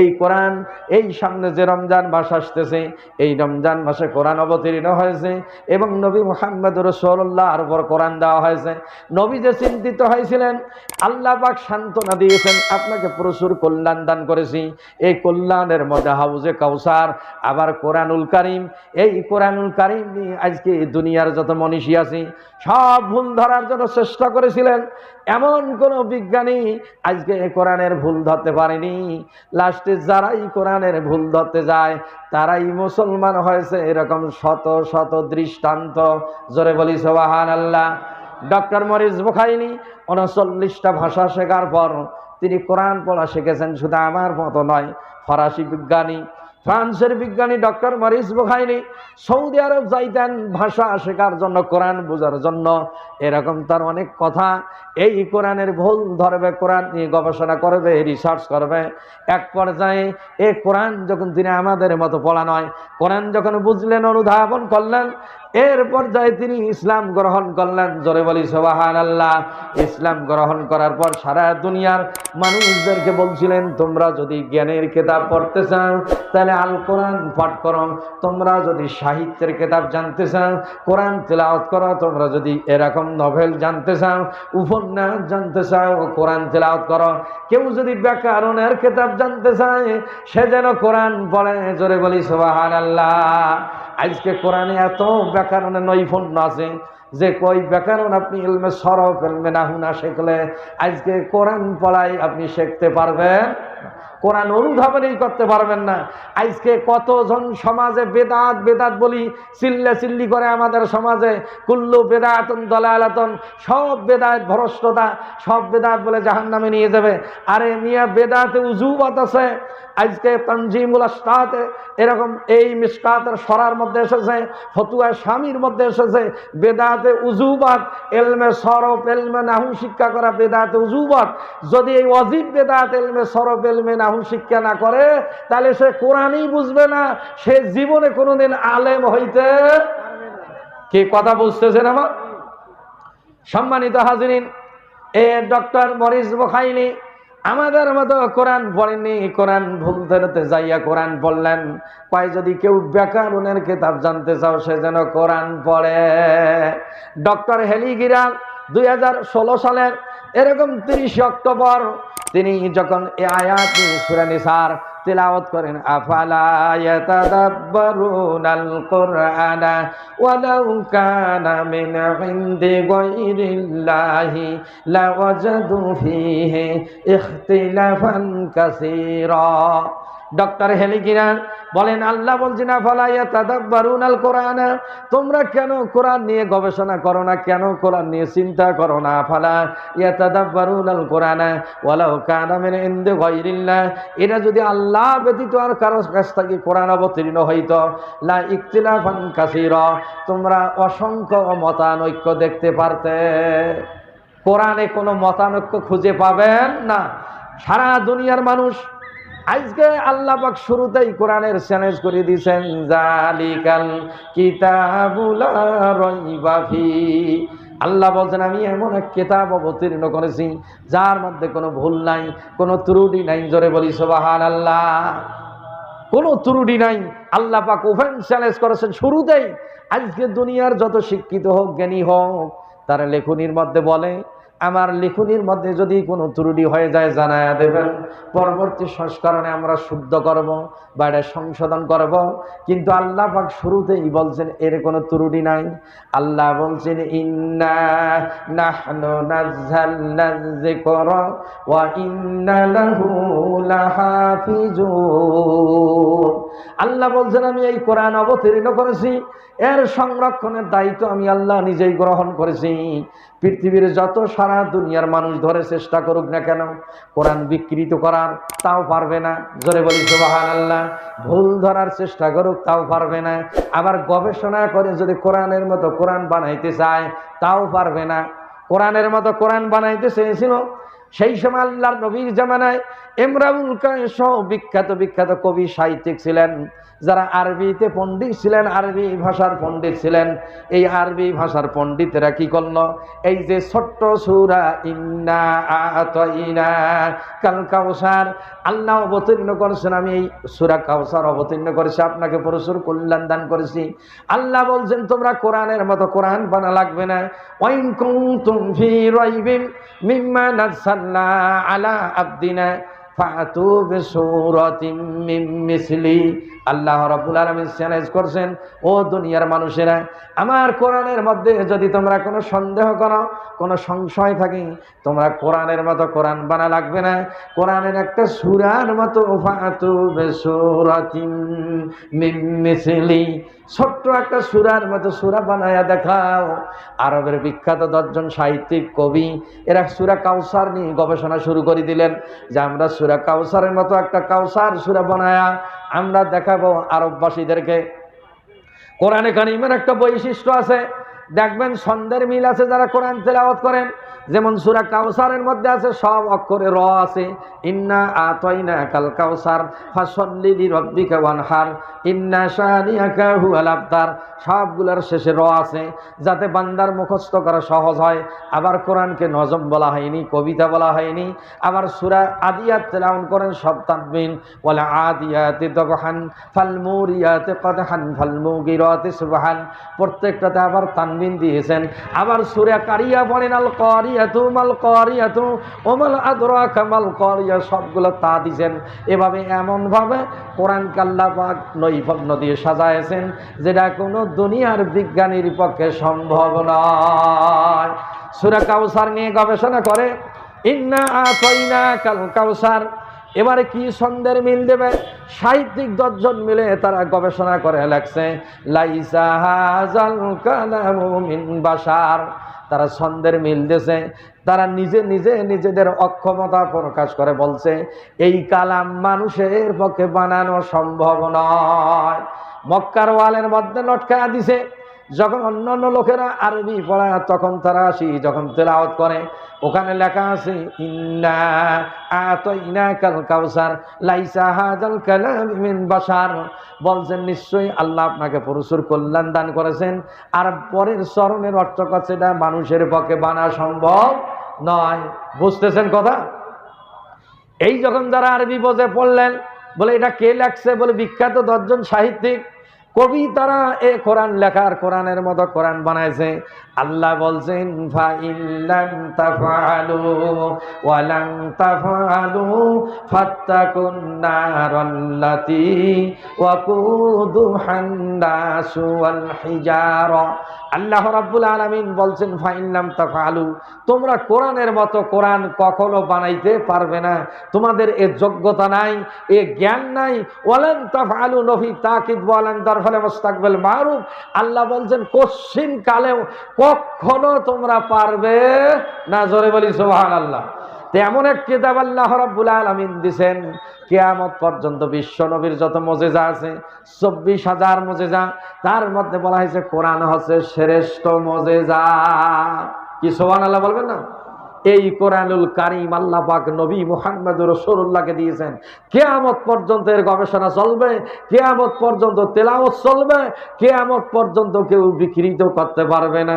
এই কোরআন, এই সামনে যে রমজান মাস আসতেছে, এই রমজান মাসে কোরআন অবতীর্ণ হয়েছে এবং নবী মোহাম্মদ রসোল্লাহর উপর কোরআন দেওয়া হয়েছে। নবী যে চিন্তিত হয়েছিলেন, আল্লাহ পাক সান্ত্বনা দিয়েছেন, আপনাকে প্রচুর কল্যাণ দান করেছি। এই কল্যাণের মধ্যে হাউজে কাউসার, আবার কোরআনুল কারিম। এই কোরআনুল কারিম নিয়ে আজকে দুনিয়ার যত মনীষী আছি, সব ভুল ধরার জন্য চেষ্টা করেছিলেন। এমন কোন বিজ্ঞানী আজকে কোরআনের ভুল ধরতে পারেনি। লাস্টে যারাই কোরআনের ভুল ধরতে যায়, তারাই মুসলমান হয়েছে, এরকম শত শত দৃষ্টান্ত। জোরে বলি সোবাহান আল্লাহ ডক্টর মরিজ বুখাইনি উনচল্লিশটা ভাষা শেখার পর তিনি কোরআন পড়া শিখেছেন, শুধু আমার মতো নয়, ফরাসি বিজ্ঞানী ফ্রান্সের বিজ্ঞানী ডক্টর মরিস বুখাইনি সৌদি আরব যাইতেন, ভাষা শেখার জন্য, কোরআন বোঝার জন্য। এরকম তার অনেক কথা। এই কোরআনের ভুল ধরবে, কোরআন নিয়ে গবেষণা করবে রিসার্চ করবে। এক পর্যায়ে এ কোরআন যখন তিনি আমাদের মতো পড়া নয় কোরআন যখন বুঝলেন, অনুধাবন করলেন এর পর্যায়ে তিনি ইসলাম গ্রহণ করলেন। জোরে বলি সোবাহান আল্লাহ ইসলাম গ্রহণ করার পর সারা দুনিয়ার মানুষদেরকে বলছিলেন, তোমরা যদি জ্ঞানের কিতাব পড়তে চাও, তাহলে আল কোরআন পাঠ করো। তোমরা যদি সাহিত্যের কিতাব জানতে চাও, কোরআন তেলাওয়াত করো। তোমরা যদি এরকম নভেল জানতে চাও, উপন্যাস জানতে চাও, কোরআন তেলাওয়াত করো। কেউ যদি ব্যাকরণের কেতাব জানতে চায়, সে যেন কোরআন পড়ে। জোরে বলি সোবাহান আল্লাহ আজকে কোরআনে এত ব্যাকরণের নৈপুণ্য আছে যে কই ব্যাকরণ আপনি এলমে সরফ এলমে নাহুনা শিখলে আজকে কোরআন পড়াই আপনি শিখতে পারবেন কোরআন অনুধাবনই করতে পারবেন না। আজকে কতজন সমাজে বেদাত বেদাত বলি চিল্লে চিল্লি করে আমাদের সমাজে, কুল্লু বেদাতন দলালাতন, সব বেদাত ভ্রষ্টতা, সব বেদাত বলে জাহান নামে নিয়ে যাবে। আরে মিয়া, বেদাতে উজুবত আছে। আজকে তঞ্জিমুল আস্তাতে এরকম এই মিসকাতের সরার মধ্যে এসেছে, ফতুয়া স্বামীর মধ্যে এসেছে, বেদাতে উজুবাত, এলমে সরফ এলমে নাহু শিক্ষা করা বেদাতে উজুবাত। যদি এই অজিব বেদাত এলমে সরফ এলমে নাহু শিক্ষা না করে, তাহলে সে কোরআনই বুঝবে না, সে জীবনে কোনোদিন আলেম হইতে কে কথা বুঝতেছেন আমার? সম্মানিত হাজিরিন, এ ডক্টর মরিস বখাইনি আমাদের মতো কোরআন পড়েননি কোরআন ভুল ধরতে যাইয়া কোরআন বললেন। পাই যদি কেউ ব্যাকরণের কিতাব জানতে চাও, সে যেন কোরআন পড়ে। ডক্টর হেলিগিরান দুই হাজার ষোলো সালের এরকম তিরিশে অক্টোবর, তিনি যখন এ আয়াত সুরানিসার তিলাওয়াত করেন আফালা ইয়াতাদাব্বারুনাল কুরআনা ওয়ালাউ কানা মিন ইনদি গায়রিল্লাহি লাওয়াজাদু ফীহি ইখতিলাফান কাসীরা ডক্টর হেলিকিরান বলেন, আল্লাহ বলছেন ফালাইয়া তাদাব্বারুন আল কোরআন? তোমরা কেন কোরআন নিয়ে গবেষণা করো না? কেন কোরআন নিয়ে চিন্তা করো না? ফালা ইয়া তাদাব্বারুন আল কোরআন? ওয়ালাউ কানা মিন ইনদি গায়রিল্লাহ। এটা যদি আল্লাহ ব্যতীত আর কারও কাছ থেকে কোরআন অবতীর্ণ হইতো, লা ইখতিলাফান কাসীরা। তোমরা অসংখ্য মতানৈক্য দেখতে পারতে। কোরআনে কোনো মতানৈক্য খুঁজে পাবেন না। সারা দুনিয়ার মানুষ আজকে আল্লাহ পাক শুরুতেই কোরআনের চ্যালেঞ্জ করে দিয়েছেন, জালিকাল কিতাবুলা রাইবা ফি। আল্লাহ বলছেন, আমি এমন এক কিতাব অবতীর্ণ করেছি, যার মধ্যে কোনো ভুল নাই, কোনো ত্রুটি নাই। জোরে বলি সোবাহান আল্লাহ কোনো ত্রুটি নাই। আল্লাহ পাক ওভেন চ্যালেঞ্জ করেছেন শুরুতেই। আজকে দুনিয়ার যত শিক্ষিত হোক, জ্ঞানী হোক, তারা লেখনির মধ্যে বলে আমার লেখনির মধ্যে যদি কোনো ত্রুটি হয়ে যায় জানায়া দেবেন। পরবর্তী সংস্করণে আমরা শুদ্ধ করব বা এটা সংশোধন করব। কিন্তু আল্লাহ পাক শুরুতেই বলছেন, এর কোনো ত্রুটি নাই। আল্লাহ বলছেন, ইন্না আল্লাহ বলছেন, আমি এই কোরআন অবতীর্ণ করেছি। এর সংরক্ষণের দায়িত্ব আমি আল্লাহ নিজেই গ্রহণ করেছি। পৃথিবীর যত সারা দুনিয়ার মানুষ ধরে চেষ্টা করুক না কেন? কোরআন বিকৃত করার তাও পারবে না। জোরে বলি সুবাহান আল্লাহ ভুল ধরার চেষ্টা করুক, তাও পারবে না। আবার গবেষণা করে যদি কোরআনের মতো কোরআন বানাইতে চায়, তাও পারবে না। কোরআনের মতো কোরআন বানাইতে চেয়েছিল, সেই সময় আল্লাহর নবীর জামানায় এমরাউল কায়েস বিখ্যাত বিখ্যাত কবি সাহিত্যিক ছিলেন। যারা আরবিতে পণ্ডিত ছিলেন, আরবি ভাষার পণ্ডিত ছিলেন, এই আরবি ভাষার পণ্ডিতেরা কি করল? এই যে ছোট্ট সুরা, ইন্না আতইনা কাল কাউসার আল্লাহ অবতীর্ণ করেছেন, আমি এই সুরা কাউসার অবতীর্ণ করেছি, আপনাকে প্রচুর কল্যাণ দান করেছি। আল্লাহ বলছেন, তোমরা কোরআনের মতো কোরআন বানা লাগবে না। ওয়াইন কুনতুম ফি রাইবিন মিম্মা নাযালনা আলা আবদিনা ফাতু মিসলি। আল্লাহ রাব্বুল আলামিন চ্যালেঞ্জ করছেন, ও দুনিয়ার মানুষেরা, আমার কোরআনের মধ্যে যদি তোমরা কোনো সন্দেহ করো, কোনো সংশয় থাকে, তোমরা কোরআনের মতো কোরআন বানা লাগবে না। কোরআনের একটা সুরার মতো ছোট্ট একটা সুরার মতো সুরা বানায়া দেখাও। আরবের বিখ্যাত দশজন সাহিত্যিক, কবি, এরা সুরা কাউসার নিয়ে গবেষণা শুরু করে দিলেন যে আমরা সুরা কাউসারের মতো একটা কাউসার সুরা বানায়া আমরা দেখাবো আরববাসীদেরকে। কোরআনে কানিমের একটা বৈশিষ্ট্য আছে দেখবেন ছন্দের মিল আছে যারা কোরআন তেলাওয়াত করেন। যেমন সুরা কাউসারের মধ্যে আছে, সব অক্ষরে র আছে। ইন্না আতয়না কাল কাউসার ফাসল্লি রব্বিকা ওয়ানহার, ইন্না শানিয়াকা হুয়াল আবতার। সবগুলোর শেষে র আছে, যাতে বান্দার মুখস্থ করা সহজ হয়। আবার কোরআনকে নজম বলা হয়নি, কবিতা বলা হয়নি। আবার সুরা আদিয়াত তেলাউন করেন, সব তানবিন। ওয়ালা আদিয়াতে দবহান ফালমুরিয়াতে কদহান ফালমুগিরাতে সুবহান। প্রত্যেকটাতে আবার তানবিন দিয়েছেন। আবার সুরা কারিয়া বলেন, আল কারিয়াতু মাল কারিয়াতু ওমাল আদরাকা মাল কারিয়া, সবগুলো তা দিয়েছেন। এভাবে এমনভাবে কোরআন কাল্লা পাক নৈপুণ্য দিয়ে সাজায়েছেন যেটা কোনো দুনিয়ার বিজ্ঞানীর পক্ষে সম্ভব নয়। সুরা কাউসার নিয়ে গবেষণা করে, ইন্না আতইনা কাল কাউসার এবারে কি ছন্দের মিল দেবে? সাহিত্যিক দশজন মিলে তারা গবেষণা করে লেখছে, লাইসা হাজাল তারা ছন্দের মিল দিয়েছে। তারা নিজে নিজে নিজেদের অক্ষমতা প্রকাশ করে বলছে, এই কালাম মানুষের পক্ষে বানানো সম্ভব নয়। মক্কার ওয়ালের মধ্যে লটকা দিছে। যখন অন্য অন্য লোকেরা আরবি পড়ায়, তখন তারা আসি, যখন তেলাওয়াত করে, ওখানে লেখা আছে, ইন্না আতইনা কাল কাউসার লাইসা হাজাল কালাম মিন বাশার। বলছেন, নিশ্চয়ই আল্লাহ আপনাকে প্রচুর কল্যাণ দান করেছেন। আর পরের স্মরণের অর্থ করছে এটা মানুষের পক্ষে বানা সম্ভব নয়। বুঝতেছেন কথা? এই যখন যারা আরবি বোঝে, পড়লেন, বলে, এটা কে লেখছে? বলে, বিখ্যাত দশজন সাহিত্যিক। কবি তারা এ কোরআন লেখার কোরআনের মতো কোরআন বানাইছে। আল্লাহ বলছেন আল্লাহ রাব্বুল আলামিন বলছেন, ফাইল্লাম তাফআলু, তোমরা কোরআনের মতো কোরআন কখনো বানাইতে পারবে না। তোমাদের এ যোগ্যতা নাই, এ জ্ঞান নাই। ওয়ালান তাফআলু নফি তাকিদ ওয়ালান তার ফলে মুস্তাকবিল মারুফ। আল্লাহ বলছেন, কোশ্চিন কালেও কখনো তোমরা পারবে না? জোরে বলি সোহান আল্লাহ এমন এক কিতাব আল্লাহ রাব্বুল আলামিন দিছেন, কেয়ামত পর্যন্ত বিশ্ব নবীর যত মজেজা আছে, চব্বিশ হাজার মজেজা, তার মধ্যে বলা হয়েছে, কোরআন হচ্ছে শ্রেষ্ঠ মজেজা। কি সোহান আল্লাহ বলবেন না? এই কোরআনুল কারিম আল্লাহ পাক নবী মুহাম্মদ রসুল্লাহকে দিয়েছেন। কেয়ামত পর্যন্ত এর গবেষণা চলবে, কেয়ামত পর্যন্ত তেলাওয়াত চলবে, কেয়ামত পর্যন্ত কেউ বিকৃত করতে পারবে না।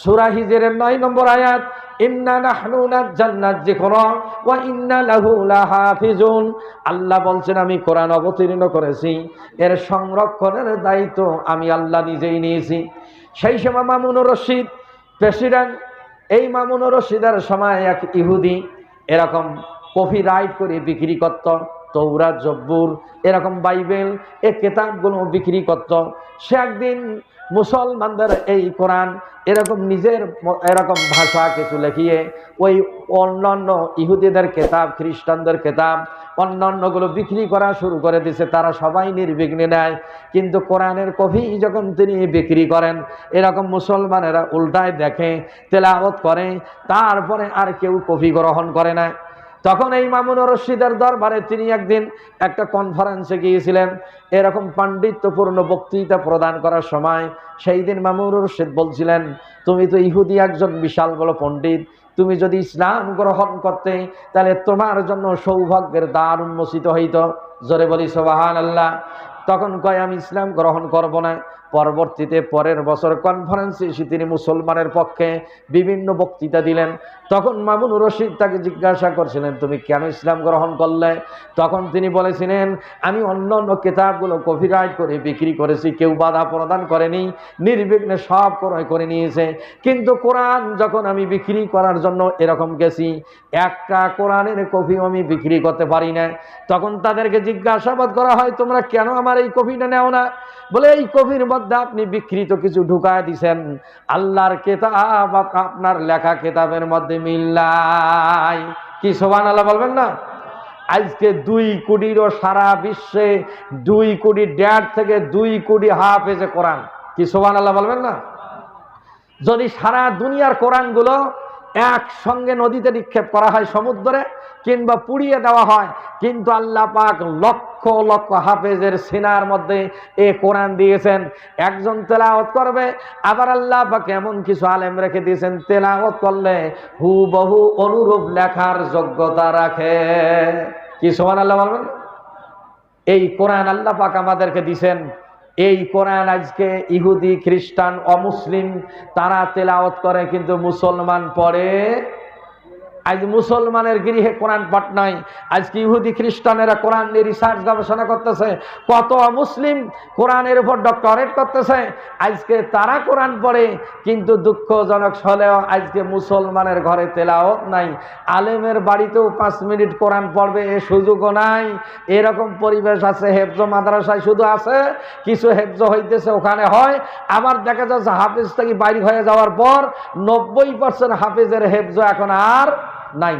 সূরা হিজরের নয় নম্বর আয়াত আল্লাহ বলছেন, আমি কোরআন অবতীর্ণ করেছি, এর সংরক্ষণের দায়িত্ব আমি আল্লাহ নিজেই নিয়েছি। সেই সময় মামুনুর রশিদ, প্রেসিডেন্ট এই মামুন রশিদের সময় এক ইহুদি এরকম কফি রাইড করে বিক্রি করত। তৌরাত জব্বুর, এরকম বাইবেল এই কেতাবগুলো বিক্রি করত। সে একদিন মুসলমানদের এই কোরআন, এরকম নিজের এরকম ভাষা কিছু লেখিয়ে, ওই অন্যান্য ইহুদিদের কেতাব, খ্রিস্টানদের কেতাব, অন্যান্যগুলো বিক্রি করা শুরু করে দিছে। তারা সবাই নির্বিঘ্নে নেয়। কিন্তু কোরআনের কফি যখন তিনি বিক্রি করেন, এরকম মুসলমানেরা উল্টায় দেখে, তেলাওয়াত করে, তারপরে আর কেউ কফি গ্রহণ করে না। তখন এই মামুনুর রশিদের দরবারে তিনি একদিন একটা কনফারেন্সে গিয়েছিলেন। এরকম পাণ্ডিত্যপূর্ণ বক্তৃতা প্রদান করার সময় সেই দিন মামুনুর রশিদ বলছিলেন, তুমি তো ইহুদি একজন বিশাল বড় পণ্ডিত। তুমি যদি ইসলাম গ্রহণ করতে, তাহলে তোমার জন্য সৌভাগ্যের দ্বার উন্মোচিত হইত। জোরে বলি সোবাহান আল্লাহ তখন কয়, আমি ইসলাম গ্রহণ করব না। পরবর্তীতে পরের বছর কনফারেন্সে এসে তিনি মুসলমানের পক্ষে বিভিন্ন বক্তৃতা দিলেন। তখন মামুনুর রশিদ তাকে জিজ্ঞাসা করছিলেন, তুমি কেন ইসলাম গ্রহণ করলে? তখন তিনি বলেছিলেন, আমি অন্য অন্য কিতাবগুলো কপিরাইট করে বিক্রি করেছি, কেউ বাধা প্রদান করেনি, নির্বিঘ্নে সব ক্রয় করে নিয়েছে। কিন্তু কোরআন যখন আমি বিক্রি করার জন্য এরকম গেছি, একটা কোরআনের কপিও আমি বিক্রি করতে পারি না তখন তাদেরকে জিজ্ঞাসাবাদ করা হয়, তোমরা কেন আমার এই কপিটা নেও না? বলে, এই কবির মধ্যে আপনি বিকৃত কিছু ঢুকায় দিছেন। আল্লাহর কেতাব আপনার লেখা কেতাবের মধ্যে মিল্লাই কি সোবান আল্লাহ বলবেন না? আজকে দুই কোটিরও সারা বিশ্বে দুই কোটি ডেড় থেকে দুই কোটি হাফ হাফেজে কোরআন। কি সোবান আল্লাহ বলবেন না? যদি সারা দুনিয়ার কোরআনগুলো একসঙ্গে নদীতে নিক্ষেপ করা হয় সমুদ্রে কিংবা পুড়িয়ে দেওয়া হয়। কিন্তু আল্লাহ পাক লক্ষ লক্ষ হাফেজের সিনার মধ্যে এ কোরআন দিয়েছেন। একজন তেলাওয়াত করবে, আবার আল্লাহ পাক এমন কিছু আলেম রেখে দিয়েছেন, তেলাওয়াত করলে হু বহু অনুরূপ লেখার যোগ্যতা রাখে। কি সমান আল্লাহ বলবেন? এই কোরআন আল্লাহ পাক আমাদেরকে দিছেন এই কোরআন আজকে ইহুদি খ্রিস্টান অমুসলিম তারা তেলাওয়াত করে কিন্তু মুসলমান পড়ে আজ মুসলমানের গৃহে কোরআন পাঠ নাই। আজকে ইহুদি খ্রিস্টানেরা কোরআন নিয়ে রিসার্চ গবেষণা করতেছে। কত মুসলিম কোরআনের উপর ডক্টরেট করতেছে। আজকে তারা কোরআন পড়ে, কিন্তু দুঃখজনক হলেও আজকে মুসলমানের ঘরে তেলাওত নাই। আলেমের বাড়িতেও পাঁচ মিনিট কোরআন পড়বে, এ সুযোগও নাই। এরকম পরিবেশ আছে, হেফজ মাদ্রাসায় শুধু আছে, কিছু হেফজ হইতেছে, ওখানে হয়। আবার দেখা যাচ্ছে হাফিজ থেকে বাইরে হয়ে যাওয়ার পর নব্বই পার্সেন্ট হাফিজের হেফজ এখন আর নাই।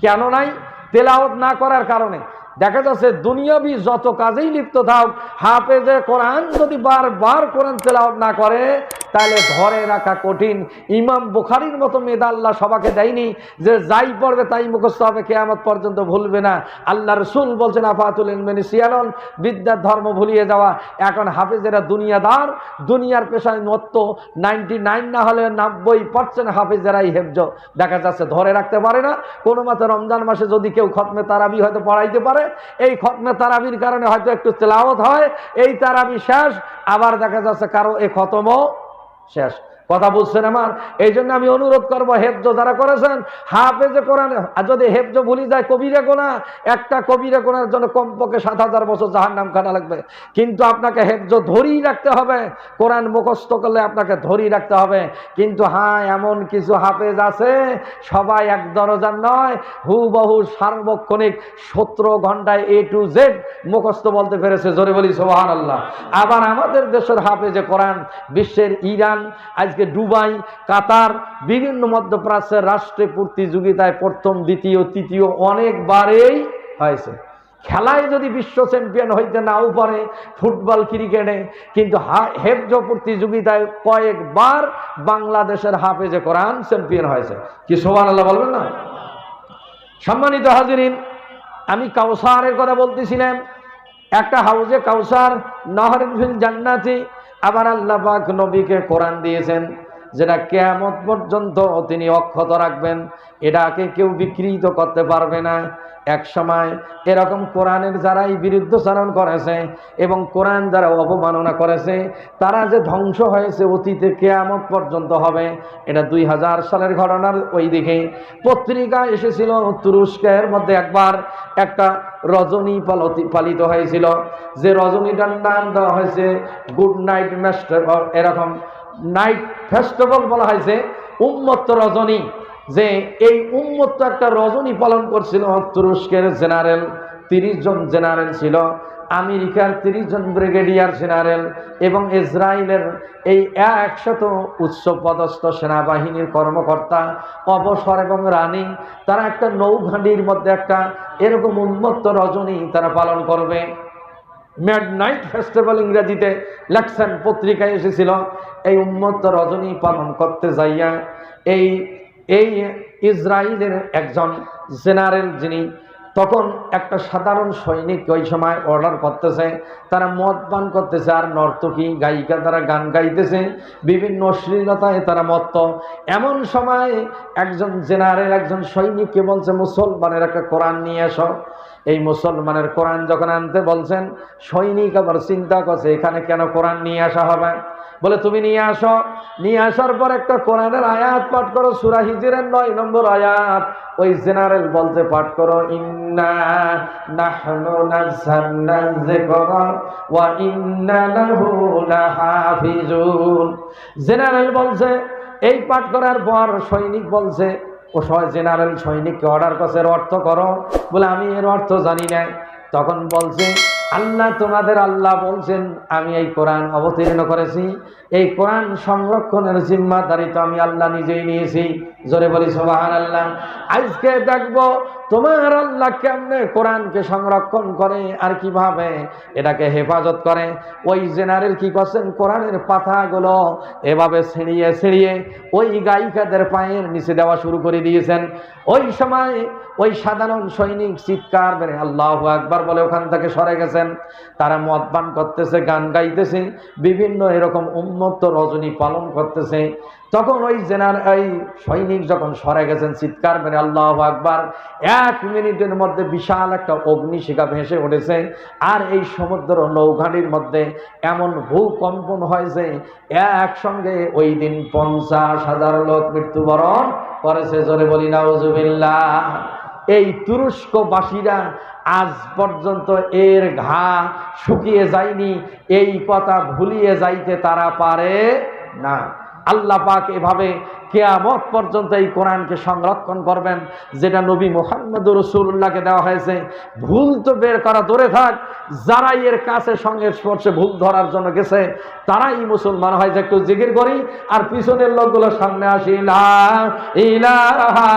কেন নাই? তেলাওত না করার কারণে। দেখা যাচ্ছে দুনিয়াবি যত কাজেই লিপ্ত থাক হাফেজে কোরআন যদি বারবার কোরআন তেলাওত না করে, তাহলে ধরে রাখা কঠিন। ইমাম বুখারির মতো মেধা আল্লাহ সবাকে দেয়নি যে যাই পড়বে তাই মুখস্থ হবে, কেয়ামত পর্যন্ত ভুলবে না। আল্লাহ রসুল বলছেন, আফাতুল ইলমেনি সিয়ালন বিদ্যার ধর্ম ভুলিয়ে যাওয়া। এখন হাফেজেরা দুনিয়াদার, দুনিয়ার পেশায় নত্য নাইনটি নাইন না হলে নব্বই পার্সেন্ট হাফেজেরাই হেফজ। দেখা যাচ্ছে ধরে রাখতে পারে না। কোনো মতে রমজান মাসে যদি কেউ খতমে তারাবি হয়তো পড়াইতে পারে এই খতমে তারাবির কারণে হয়তো একটু তেলাওত হয়, এই তারাবি শেষ, আবার দেখা যাচ্ছে কারও এ খতমও শেষ। কথা বুঝছেন আমার। এই জন্য আমি অনুরোধ করব, হেফজ যারা করেছেন, হাফেজে কোরআন যদি হেফজ ভুলি যায় কবিরে গোনা, একটা কবিরে গোনার জন্য কমপক্ষে সাত হাজার বছর জাহার নাম খানা লাগবে। কিন্তু আপনাকে হেফজ ধরেই রাখতে হবে। কোরআন মুখস্থ করলে আপনাকে ধরেই রাখতে হবে। কিন্তু হ্যাঁ এমন কিছু হাফেজ আছে, সবাই এক দরজার নয়, হুবহু সার্বক্ষণিক সতেরো ঘন্টায় এ টু জেড মুখস্থ বলতে পেরেছে। জোরে বলি সোহান আল্লাহ আবার আমাদের দেশের হাফেজে কোরআন, বিশ্বের ইরান আজকে দুবাই, কাতার, বিভিন্ন মধ্যপ্রাচ্যের রাষ্ট্রে প্রতিযোগিতায় প্রথম, দ্বিতীয়, তৃতীয় অনেকবারেই হয়েছে। খেলায় যদি বিশ্ব চ্যাম্পিয়ন হইতে নাও পারে ফুটবল, ক্রিকেটে, কিন্তু হেফজ প্রতিযোগিতায় কয়েকবার বাংলাদেশের হাফেজে কোরআন চ্যাম্পিয়ন হয়েছে। কি সোমান আল্লাহ বলবেন না? সম্মানিত হাজিরিন, আমি কাউসারের কথা বলতেছিলাম। একটা হাউজে কাউসার নহরেন জান্নাতি আবার আল্লাহ পাক নবীকে কোরআন দিয়েছেন। যেটা কেয়ামত পর্যন্ত তিনি অক্ষত রাখবেন, এটাকে কেউ বিকৃত করতে পারবে না। এক সময় এরকম কোরআনের যারাই বিরুদ্ধচারণ করেছে এবং কোরআন যারা অবমাননা করেছে, তারা যে ধ্বংস হয়েছে অতীতে কেয়ামত পর্যন্ত হবে, এটা দুই হাজার সালের ঘটনার ওই দিকে। পত্রিকা এসেছিল তুরস্কের মধ্যে একবার, একটা রজনী পালিত হয়েছিল। যে রজনীটার নাম দেওয়া হয়েছে, গুড নাইট মাস্টার এরকম। নাইট ফেস্টিভ্যাল বলা হয়েছে উম্মত্ত রজনী। যে এই উন্মত্ত একটা রজনী পালন করছিল তুরস্কের জেনারেল, তিরিশ জন জেনারেল ছিল, আমেরিকার তিরিশ জন ব্রিগেডিয়ার জেনারেল এবং ইসরায়েলের এই একশত উচ্চ পদস্থ সেনাবাহিনীর কর্মকর্তা, অবসর এবং রানী, তারা একটা নৌঘাঁডির মধ্যে একটা এরকম উন্মত্ত রজনী তারা পালন করবে। ম্যাড নাইট ফেস্টিভ্যাল ইংরেজিতে লেখছেন পত্রিকায় এসেছিল এই উন্মত্ত রজনী পালন করতে যাইয়া এই এই ইসরায়েলের একজন জেনারেল যিনি তখন একটা সাধারণ সৈনিক ওই সময় অর্ডার করতেছে, তারা মদ পান করতেছে আর নর্তকী গায়িকা তারা গান গাইতেছে, বিভিন্ন অশ্লীলতায় তারা মত্ত। এমন সময় একজন জেনারেল, একজন সৈনিককে বলছে, মুসলমানের একটা কোরআন নিয়ে এসো। এই মুসলমানের কোরআন যখন আনতে বলছেন, সৈনিক আবার চিন্তা করছে, এখানে কেন কোরআন নিয়ে আসা হবে? বলে, তুমি নিয়ে আসো। নিয়ে আসার পর একটা কোরআনের আয়াত পাঠ করো, সুরা হিজিরের নয় নম্বর আয়াত। ওই জেনারেল বলতে পাঠ করো জেনারেল বলছে, এই পাঠ করার পর সৈনিক বলছে, ও জেনারেল সৈনিককে অর্ডার করছে অর্থ করো। বলে, আমি এর অর্থ জানি না তখন বলছে আল্লাহ তোমাদের আল্লাহ বলছেন, আমি এই কোরআন অবতীর্ণ করেছি। এই কোরআন সংরক্ষণের জিম্মাদারি তো আমি আল্লাহ নিজেই নিয়েছি। জোরে বলি সোবাহান আল্লাহ আজকে দেখব তোমার আল্লাহ কেমনে কোরআনকে সংরক্ষণ করে আর কীভাবে এটাকে হেফাজত করে। ওই জেনারেল কি করছেন? কোরআনের পাতাগুলো এভাবে ছিঁড়িয়ে ছিঁড়িয়ে ওই গায়িকাদের পায়ের নিচে দেওয়া শুরু করে দিয়েছেন। ওই সময় ওই সাধারণ সৈনিক চিৎকার বেড়ে আল্লাহ একবার বলে ওখান থেকে সরে গেছেন। তারা মদ পান করতেছে, গান গাইতেছে, বিভিন্ন এরকম উন্মত্ত রজনী পালন করতেছে। তখন ওই জেনার এই সৈনিক যখন সরে গেছেন, চিৎকার মেরে আল্লাহ আকবার। এক মিনিটের মধ্যে বিশাল একটা অগ্নিশিখা ভেসে উঠেছে। আর এই সমুদ্র নৌঘাটির মধ্যে এমন ভূকম্পন হয়েছে, একসঙ্গে ওই দিন পঞ্চাশ হাজার লোক মৃত্যুবরণ করেছে। জোরে বলি, নাউজুবিল্লাহ। এই তুরস্কবাসীরা আজ পর্যন্ত এর ঘা শুকিয়ে যায়নি, এই কথা ভুলিয়ে যাইতে তারা পারে না। আল্লাহ পাক এভাবে কেয়ামত পর্যন্ত এই কোরআনকে সংরক্ষণ করবেন, যেটা নবী মোহাম্মদ রসুল্লাহকে দেওয়া হয়েছে। ভুল তো বের করা, দূরে থাক। যারাই এর কাছে সঙ্গে স্পর্শে ভুল ধরার জন্য গেছে, তারাই মুসলমান হয়। যে একটু জিকির করি, আর পিছনের লোকগুলো সামনে আসি ইলাহা